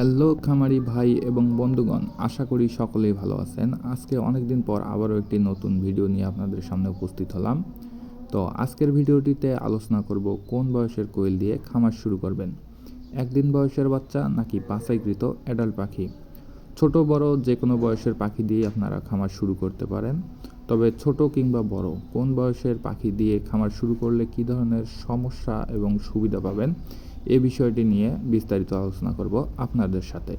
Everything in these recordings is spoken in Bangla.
হ্যালো খামারি ভাই এবং বন্ধুগণ, আশা করি সকলেই ভালো আছেন। আজকে অনেক দিন পর আবারও একটি নতুন ভিডিও নিয়ে আপনাদের সামনে উপস্থিত হলাম। তো আজকের ভিডিওটিতে আলোচনা করব কোন বয়সের কোয়েল দিয়ে খামার শুরু করবেন। একদিন বয়সের বাচ্চা নাকি বাছাইকৃত অ্যাডাল্ট পাখি? ছোট, বড় যে কোনো বয়সের পাখি দিয়ে আপনারা খামার শুরু করতে পারেন। তবে ছোট কিংবা বড়, কোন বয়সের পাখি দিয়ে খামার শুরু করলে কী ধরনের সমস্যা এবং সুবিধা পাবেন এ বিষয়টি নিয়ে বিস্তারিত আলোচনা করব আপনাদের সাথে।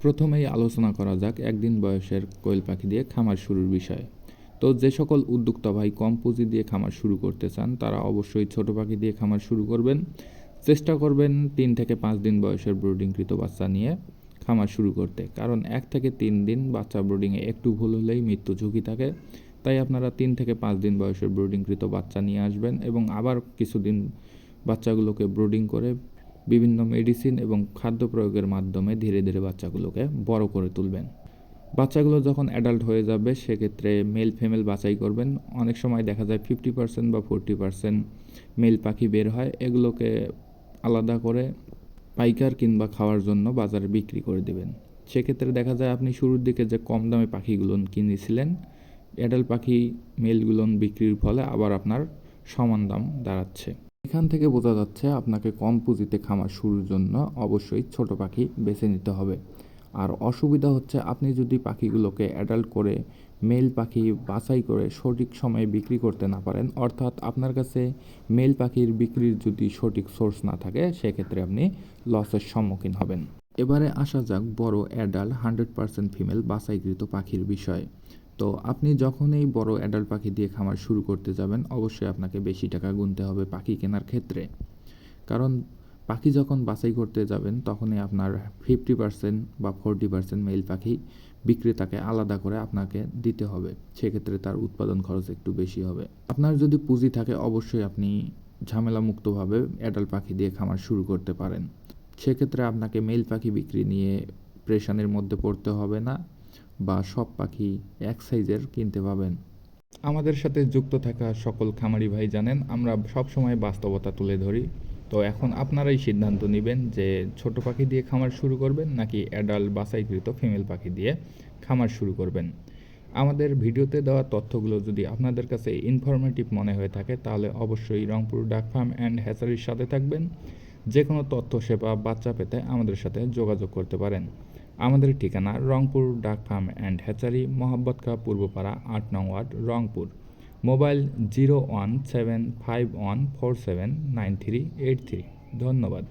প্রথমেই আলোচনা করা যাক একদিন বয়সের কোয়েল পাখি দিয়ে খামার শুরুর বিষয়ে। তো যে সকল উদ্যোক্তা ভাই কম পুঁজি দিয়ে খামার শুরু করতে চান, তারা অবশ্যই ছোট পাখি দিয়ে খামার শুরু করবেন। চেষ্টা করবেন তিন থেকে পাঁচ দিন বয়সের ব্রুডিংকৃত বাচ্চা নিয়ে খামার শুরু করতে। কারণ এক থেকে তিন দিন বাচ্চা ব্রুডিংয়ে একটু ভুল হলেই মৃত্যু ঝুঁকি থাকে। তাই আপনারা তিন থেকে পাঁচ দিন বয়সের ব্রুডিংকৃত বাচ্চা নিয়ে আসবেন এবং আবার কিছুদিন বাচ্চাগুলোকে ব্রুডিং করে বিভিন্ন মেডিসিন এবং খাদ্য প্রয়োগের মাধ্যমে ধীরে ধীরে বাচ্চাগুলোকে বড় করে তুলবেন। বাচ্চাগুলো যখন অ্যাডাল্ট হয়ে যাবে, সেক্ষেত্রে মেল ফিমেল বাছাই করবেন। অনেক সময় দেখা যায় ফিফটি পার্সেন্ট বা ফোরটি পার্সেন্ট মেল পাখি বের হয়। এগুলোকে আলাদা করে পাইকার কিংবা খাওয়ার জন্য বাজারে বিক্রি করে দেবেন। সেক্ষেত্রে দেখা যায় আপনি শুরুর দিকে যে কম দামে পাখিগুলো কিনেছিলেন অ্যাডাল্ট পাখি মেলগুলো বিক্রির ফলে আবার আপনার সমান দাম দাঁড়াচ্ছে। এখান থেকে বোঝা যাচ্ছে আপনাকে কম পুঁজিতে খামার শুরুর জন্য অবশ্যই ছোট পাখি বেছে নিতে হবে। আর অসুবিধা হচ্ছে আপনি যদি পাখিগুলোকে অ্যাডাল্ট করে মেল পাখি বাছাই করে সঠিক সময়ে বিক্রি করতে না পারেন, অর্থাৎ আপনার কাছে মেল পাখির বিক্রির যদি সঠিক সোর্স না থাকে, সেক্ষেত্রে আপনি লসের সম্মুখীন হবেন। এবারে আসা যাক বড় অ্যাডাল্ট হান্ড্রেড পার্সেন্ট ফিমেল বাছাইকৃত পাখির বিষয়ে। তো আপনি যখন এই বড় অ্যাডাল্ট পাখি দিয়ে খামার শুরু করতে যাবেন, অবশ্যই আপনাকে বেশি টাকা গুনতে হবে পাখি কেনার ক্ষেত্রে। কারণ পাখি যখন বাছাই করতে যাবেন, তখনই আপনার ফিফটি পার্সেন্ট বা ফোরটি পার্সেন্ট মেল পাখি বিক্রেতাকে আলাদা করে আপনাকে দিতে হবে। সেক্ষেত্রে তার উৎপাদন খরচ একটু বেশি হবে। আপনার যদি পুঁজি থাকে, অবশ্যই আপনি ঝামেলামুক্তভাবে অ্যাডাল্ট পাখি দিয়ে খামার শুরু করতে পারেন। সেক্ষেত্রে আপনাকে মেল পাখি বিক্রি নিয়ে প্রেশানের মধ্যে পড়তে হবে না। বা সব পাখি এক সাইজের কিনতে পাবেন। আমাদের সাথে যুক্ত থাকা সকল খামারি ভাই জানেন, আমরা সব সময় বাস্তবতা তুলে ধরি। তো এখন আপনারাই সিদ্ধান্ত নেবেন যে ছোট পাখি দিয়ে খামার শুরু করবেন নাকি অ্যাডাল্ট বাছাইকৃত ফিমেল পাখি দিয়ে খামার শুরু করবেন। আমাদের ভিডিওতে দেওয়া তথ্যগুলো যদি আপনাদের কাছে ইনফরমেটিভ মনে হয়ে থাকে, তাহলে অবশ্যই রংপুর ডাক ফার্ম অ্যান্ড হ্যাচারির সাথে থাকবেন। যে কোনো তথ্য, সেবা, বাচ্চা পেতে আমাদের সাথে যোগাযোগ করতে পারেন। আমাদের ঠিকানা Rangpur duck farm and hatchery মোহাম্মদকা Purbapara, আট নং ward, Rangpur. Mobile zero one seven five one four seven nine three eight three. ধন্যবাদ।